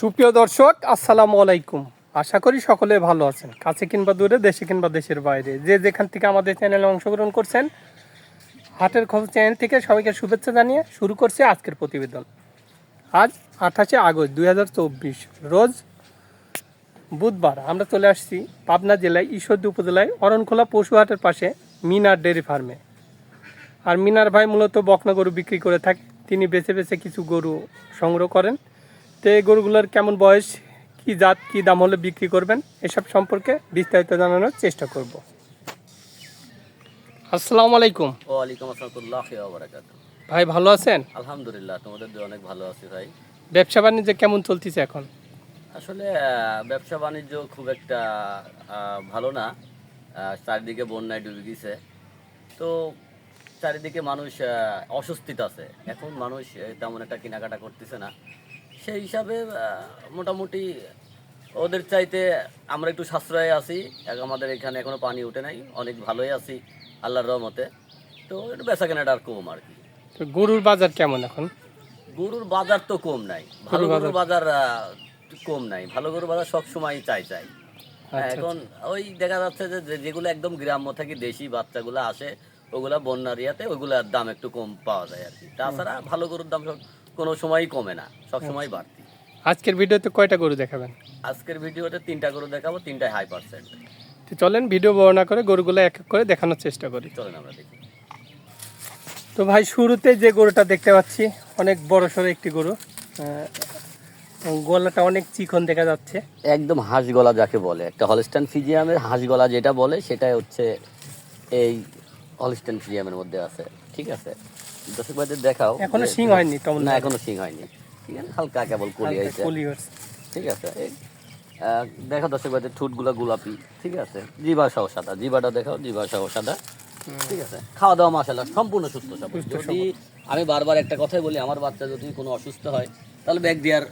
সুপ্রিয় দর্শক, আসসালামু আলাইকুম। আশা করি সকলে ভালো আছেন। কাছে কিংবা দূরে, দেশে কিংবা দেশের বাইরে। যে যেখান থেকে আমাদের চ্যানেলে অংশগ্রহণ করছেন, হাটের খবর চ্যানেল থেকে সবাইকে শুভেচ্ছা জানিয়ে শুরু করছে আজকের প্রতিবেদন। আজ আঠাশে আগস্ট দুই হাজার চব্বিশ, রোজ বুধবার আমরা চলে আসছি পাবনা জেলায় ঈশ্বরদী উপজেলায় অরণখোলা পশু হাটের পাশে মিনার ডেয়ারি ফার্মে। আর মিনার ভাই মূলত বকনা গরু বিক্রি করে থাকে। তিনি বেছে বেছে কিছু গরু সংগ্রহ করেন। তো এই গরুগুলোর কেমন বয়স কি জাত কি দাম হলে বিক্রি করবেন এসব সম্পর্কে বিস্তারিত জানানোর চেষ্টা করব। আসসালামু আলাইকুম। ওয়ালাইকুম বারাকাত ভাই ভালো আছেন? আলহামদুলিল্লাহ তোমাদের অনেক ভালো আছি ভাই। ব্যবসা বাণিজ্য কেমন চলতেছে এখন? আসলে ব্যবসা বাণিজ্য খুব একটা ভালো না। চারিদিকে বন্যায় ডুবে গেছে। তো চারিদিকে মানুষ অস্বস্তিতে আছে। এখন মানুষ তেমন একটা কেনাকাটা করতেছে না। সেই হিসাবে মোটামুটি ওদের চাইতে আমরা একটু সাশ্রয়ে আছি। এক- আমাদের এখানে এখনও পানি উঠে নাই। অনেক ভালোই আছি আল্লাহর রহমতে। তো একটু বেচা কেনাটা আর কম আর কি। তো গরুর বাজার কেমন এখন? গরুর বাজার তো কম নাই। ভালো গরুর বাজার? কম নাই। ভালো গরুর বাজার সব সময় চাই চাই। হ্যাঁ, এখন ওই দেখা যাচ্ছে যে যেগুলো একদম গ্রাম্য থেকে দেশি বাচ্চাগুলো আসে ওগুলা বন্যার ইয়াতে ওইগুলার দাম একটু কম পাওয়া যায় আর কি। তাছাড়া ভালো গরুর দাম সব কোনো সময়ই কমে না সব সময় বাড়তি। আজকের ভিডিওতে কয়টা গরু দেখাবেন? আজকের ভিডিওতে তিনটা গরু দেখাবো তিনটাই হাই পার্সেন্ট তো চলেন ভিডিও বর্ণনা করে গরুগুলো এক এক করে দেখানোর চেষ্টা করি। চলেন আমরা দেখি। তো ভাই শুরুতে যে গরুটা দেখতে পাচ্ছি অনেক বড় সড়ো একটি গরু। গলাটা অনেক চিকন দেখা যাচ্ছে। একদম হাঁস গলা যাকে বলে একটা হলস্টান ফিজিয়ামের হাঁস গলা যেটা বলে সেটাই হচ্ছে এই হলস্টান ফিজিয়ামের মধ্যে আছে ঠিক আছে? দর্শক ভাইদের দেখাও এখনও শিং হয়নি তেমন না এখনও শিং হয়নি। ঠিক আছে হালকা কেবল কলি হালকা হয়েছে। কলি হচ্ছে। ঠিক আছে এই, আহ, দেখো দর্শক ভাইদের ঠোঁটগুলো গোলাপি। ঠিক আছে জিবা সহ সাদা। জিবাটা দেখাও জিবা সহ সাদা ঠিক আছে খাওয়া দাওয়া মাসাল্লাহ সম্পূর্ণ সুস্থ সব যদি আমি বারবার একটা কথাই বলি আমার বাচ্চা যদি কোনো অসুস্থ হয় তাহলে ব্যাগ দেওয়ার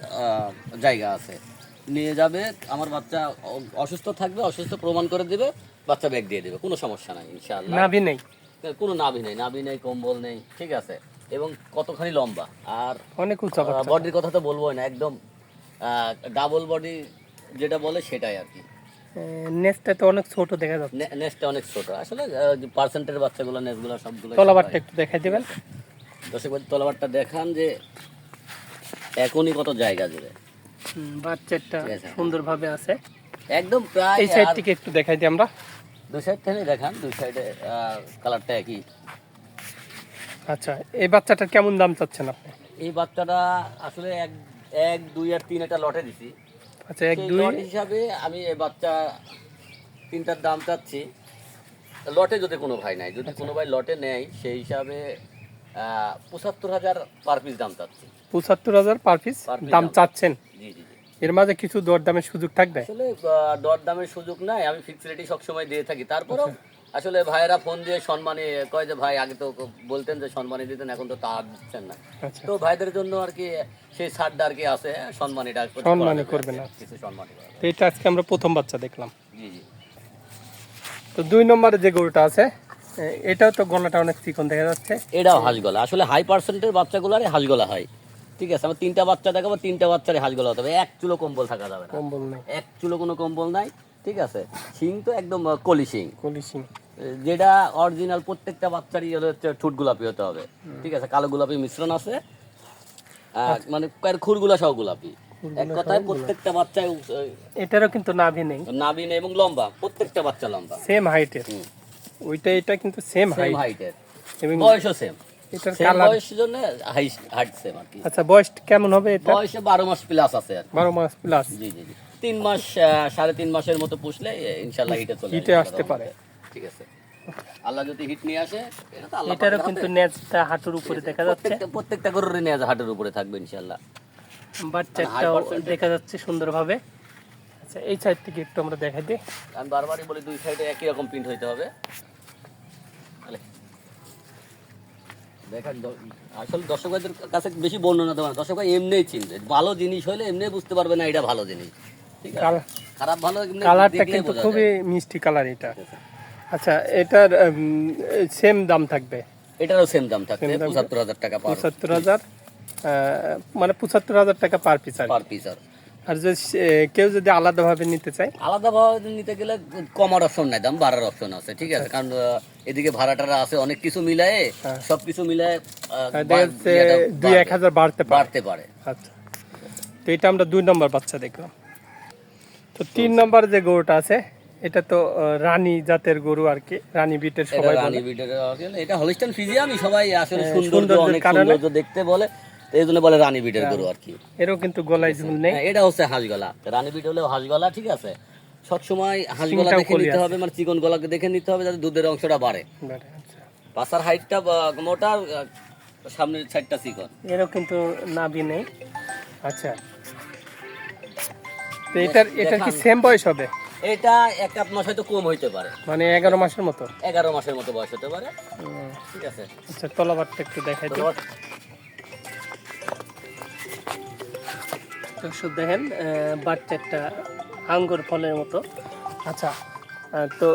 জায়গা আছে। নিয়ে যাবে আমার বাচ্চা অসুস্থ থাকবে অসুস্থ প্রমাণ করে দেবে বাচ্চা ব্যাগ দিয়ে দেবে কোনো সমস্যা নাই ইনশাআল্লাহ। নাভি নেই। কোনো নাভি নেই নাভি নেই কম্বল নেই ঠিক আছে। এবং কতখানি লম্বা। আর অনেক উঁচা বডির কথা তো বলবোই না একদম ডাবল বডি যেটা বলে সেটাই আর কি। তো অনেক ছোট দেখা যাচ্ছে। অনেক ছোট। আসলে পার্সেন্টের বাচ্চাগুলো নেসগুলো সবগুলো তলাবারটা একটু দেখাই দেবেন। দর্শক তলাবারটা দেখান যে এখনই কত জায়গা জুড়ে। বাচ্চাটা। সুন্দরভাবে আছে। একদম প্রায় এই সাইড থেকে একটু দেখাই দিই আমরা। দুই সাইড থেকে দেখান দুই সাইডে কালারটা একই। আচ্ছা এই বাচ্চাটার কেমন দাম চাচ্ছেন আপনি? এই বাচ্চাটা আসলে এক এক দুই আর তিন একটা লটে দিছি। আচ্ছা এক দুই লট হিসাবে আমি এই বাচ্চা তিনটার দাম চাচ্ছি। লটে যদি কোনো ভাই নাই যদি কোনো ভাই লটে নেয় সেই হিসাবে পঁচাত্তর হাজার পার পিস দাম চাচ্ছি। পঁচাত্তর হাজার পার পিস দাম। চাচ্ছেন? জি জি। এর মাঝে কিছু দরদামের সুযোগ থাকবে? আসলে আহ, দর দামের সুযোগ নাই। আমি ফিক্স রেটই সবসময় দিয়ে থাকি। তারপরেও আসলে ভাইয়েরা ফোন দিয়ে সম্মানে কয় যে ভাই আগে তো বলতেন যে সম্মানে দিতেন এখন তো তা দিচ্ছেন না। আচ্ছা। তো ভাইদের জন্য আর কি সেই ছাড়টা আর কি আছে। সম্মানীটা সম্মানী যাবে। করবেন আর কি, কিছু সম্মানী। তো এটা আজকে আমরা প্রথম বাচ্চা দেখলাম। জি জি। তো দুই নম্বরে যে গরুটা আছে এটাও তো গলাটা অনেক চিকন দেখা যাচ্ছে। এটাও হাঁসগলা আসলে হাই পার্সেন্টের বাচ্চাগুলারই হাঁসগলা হয়। ঠিক আছে আমার তিনটা বাচ্চা দেখাবো তিনটা বাচ্চারই হাঁসগলা হতে হবে। এক চুলো কম্বল থাকা যাবে না। কম্বল নেই। এক চুলো কোনো কম্বল নাই ঠিক আছে। শিং তো একদম কলি শিং। কলি সিং যেটা অরিজিনাল প্রত্যেকটা বাচ্চারই হচ্ছে ঠোঁট গোলাপি হতে হবে। ঠিক আছে কালো গোলাপি মিশ্রণ আছে। আর মানে খুরগুলা সহ গোলাপি। এক কথায় প্রত্যেকটা বাচ্চায় এটারও কিন্তু নাভি নেই। নাবিন এবং লম্বা প্রত্যেকটা বাচ্চা লম্বা। সেম হাইটের ওইটা এটা কিন্তু সেম সেম হাইট হাইটের এবং বয়সও সেম এটার কালার বয়সের জন্য আর কি আচ্ছা বয়স কেমন হবে এটা বয়সে বারো মাস প্লাস আছে আর কি। বারো মাস প্লাস জি জি জি। তিন মাস সাড়ে তিন মাসের মতো পুষলে এ, ইনশাল্লাহ হিটে চলে হিটে আসতে পারে। ঠিক আছে। আল্লাহ যদি হিট নিয়ে আসে এটা তো আল্লাহ এটারও কিন্তু নেজটা হাঁটুর উপরে দেখা যাচ্ছে। প্রত্যেকটা গরুর নিয়ে হাটের উপরে থাকবে ইনশাল্লাহ বাচ্চাটাও দেখা যাচ্ছে সুন্দরভাবে। আচ্ছা এই সাইড থেকে একটু আমরা দেখাই দিই। আমি বারবারই বলি দুই সাইডে একই রকম প্রিন্ট হইতে হবে তাহলে দেখেন আসলে দর্শকদের কাছে বেশি বর্ণনা দেওয়া না। দর্শক এমনিই চিনবে। ভালো জিনিস হলে এমনি বুঝতে পারবে না এটা ভালো জিনিস। ঠিক আছে? খারাপ ভালো কালারটা কিন্তু খুবই মিষ্টি কালার এটা। আচ্ছা এটার সেম দাম থাকবে? এটারও সেম দাম থাকবে। পঁচাত্তর হাজার টাকা পঁচাত্তর হাজার মানে পঁচাত্তর হাজার টাকা পার পিস। পার পিস আর। আর যদি কেউ যদি আলাদাভাবে নিতে চায়? আলাদাভাবে নিতে গেলে কমার অপশন নাই দাম বাড়ার অপশন আছে ঠিক আছে? কারণ এদিকে ভাড়াটারা আছে অনেক কিছু মিলায়ে হ্যাঁ। সবকিছু মিলায়ে আহ, আর বা- দেখা যাচ্ছে ইয়েটা দুই এক হাজার বাড়তে বাড়তে পারে। আচ্ছা। তো এটা আমরা দুই নম্বর বাচ্চা দেখলাম তো তিন নম্বর যে গরুটা আছে এটা তো রানী জাতের গরু আর কি রানী বিটের সবাই রানী বিটের এটা হলিস্টান ফিজিয়ামই সবাই আসলে হ্যাঁ, সৌন্দর্যের অনেক। সৌন্দর্য দেখতে বলে। তো এই জন্য বলে রানী বিটের গরু আর কি। এরও কিন্তু গলায় ঝুল নেই। হ্যাঁ, এটা হচ্ছে হাঁসগলা। রানী বিট হলেও হাঁসগলা ঠিক আছে? সবসময় হাঁসগলা দেখে নিতে হবে মানে চিকন গলাকে দেখে নিতে হবে যাতে দুধের অংশটা বাড়ে। আচ্ছা। পাশার হাইটটা মোটা সামনের সাইডটা চিকন। এরও কিন্তু নাভি নেই। আচ্ছা। তো এটার এটার কি সেম বয়স হবে? এটা এক আধ মাস হয়তো কম হইতে পারে। মানে এগারো মাসের মতো? এগারো মাসের মতো বয়স হতে পারে। ঠিক আছে। আচ্ছা তলাবারটা একটু দেখাই দিই। দর্শক দেখেন একটা আঙ্গুর ফলের মতো। আচ্ছা। তো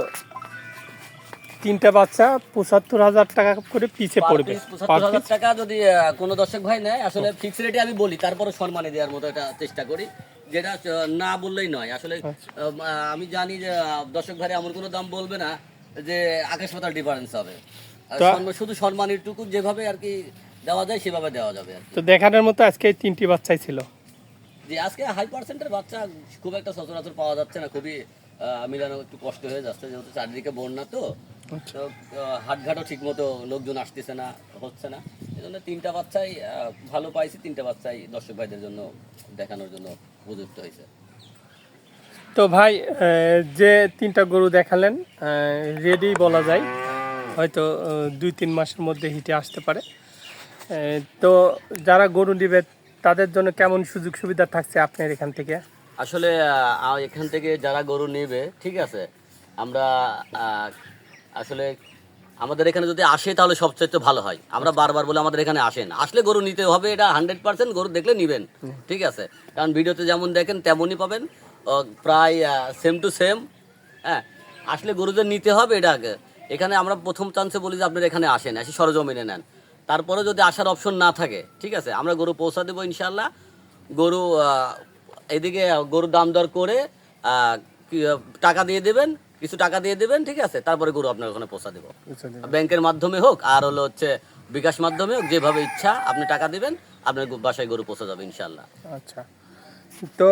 তিনটা বাচ্চা পঁচাত্তর হাজার টাকা করে পিছে পড়বে। 75,000 টাকা যদি কোনো দর্শক ভাই নেয় আসলে ফিক্স রেটে আমি বলি তারপরে সম্মানে দেওয়ার মতো এটা চেষ্টা করি যেটা না বললেই নয়। আসলে আচ্ছা। আমি জানি যে দর্শক ভাই এমন কোনো দাম বলবে না যে আকাশ পাতাল ডিফারেন্স হবে। শুধু সম্মানের টুকু যেভাবে আর কি দেওয়া যায় সেভাবে দেওয়া যাবে তো দেখানোর মতো আজকে তিনটি বাচ্চাই ছিল। যে আজকে হাই পার্সেন্টের বাচ্চা খুব একটা সচরাচর পাওয়া যাচ্ছে না খুবই মিলানো একটু কষ্ট হয়ে যাচ্ছে যেহেতু চারিদিকে বন্যা তো। আচ্ছা। হাটঘাটও ঠিক মতো লোকজন আসতেছে না হচ্ছে না। এই জন্য তিনটা বাচ্চাই ভালো পাইছি তিনটা বাচ্চাই দর্শক ভাইদের জন্য দেখানোর জন্য উপযুক্ত হয়েছে। তো ভাই যে তিনটা গরু দেখালেন রেডি বলা যায়। হয়তো দুই তিন মাসের মধ্যে হিটে আসতে পারে। তো যারা গরু নিবে তাদের জন্য কেমন সুযোগ সুবিধা থাকছে আপনার এখান থেকে? আসলে এখান থেকে যারা গরু নেবে, ঠিক আছে? আমরা আসলে আমাদের এখানে যদি আসে, তাহলে সবচেয়ে ভালো হয়। আমরা বারবার বলে আমাদের এখানে আসেন। আসলে গরু নিতে হবে, এটা হান্ড্রেড পার্সেন্ট গরু দেখলে নিবেন, ঠিক আছে? কারণ ভিডিওতে যেমন দেখেন, তেমনই পাবেন। প্রায় সেম টু সেম হ্যাঁ? আসলে গরুদের নিতে হবে, এটা আগে। এখানে আমরা প্রথম চান্সে বলি যে আপনারা এখানে আসেন, এসে সরজমিনে নেন। তারপরে যদি আসার অপশন না থাকে ঠিক আছে? আমরা গরু পৌঁছা দেবো ইনশাল্লাহ গরু এদিকে গরুর দাম দর করে টাকা দিয়ে দেবেন কিছু টাকা দিয়ে দেবেন ঠিক আছে? তারপরে গরু আপনার ওখানে পৌঁছা দেবো। ব্যাংকের মাধ্যমে হোক আর হলো হচ্ছে বিকাশ মাধ্যমে হোক যেভাবে ইচ্ছা আপনি টাকা দিবেন আপনার বাসায় গরু পৌঁছে যাবে ইনশাল্লাহ আচ্ছা। তো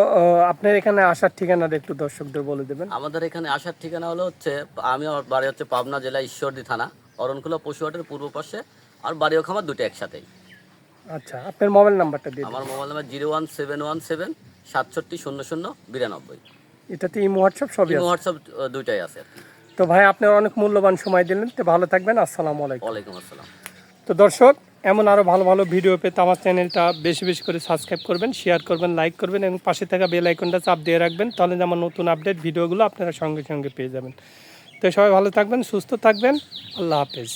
আপনার এখানে আসার ঠিকানাটা একটু দর্শকদের বলে দেবেন। আমাদের এখানে আসার ঠিকানা হলো হচ্ছে আমি আমার বাড়ি হচ্ছে পাবনা জেলা ঈশ্বরদী থানা অরণখোলা পশুহাটের পূর্ব পাশে। আর বাড়িও খামার দুটো একসাথেই। আচ্ছা আপনার মোবাইল নাম্বারটা দিন আমার mobile number zero one seven one seven সাতষট্টি শূন্য শূন্য বিরানব্বই। এটাতে ইমো হোয়াটসঅ্যাপ সবই আছে? হোয়াটসঅ্যাপ দুইটাই আছে তো ভাই আপনার অনেক মূল্যবান সময় দিলেন তো ভালো থাকবেন আসসালামু আলাইকুম। ওয়ালাইকুম আসসালাম। তো দর্শক এমন আরও ভালো ভালো ভিডিও পেতে আমার চ্যানেলটা বেশি বেশি করে সাবস্ক্রাইব করবেন শেয়ার করবেন লাইক করবেন এবং পাশে থাকা বেল আইকনটা চাপ দিয়ে রাখবেন তাহলে যেমন নতুন আপডেট ভিডিওগুলো আপনারা সঙ্গে সঙ্গে পেয়ে যাবেন। তো সবাই ভালো থাকবেন সুস্থ থাকবেন আল্লাহ হাফেজ।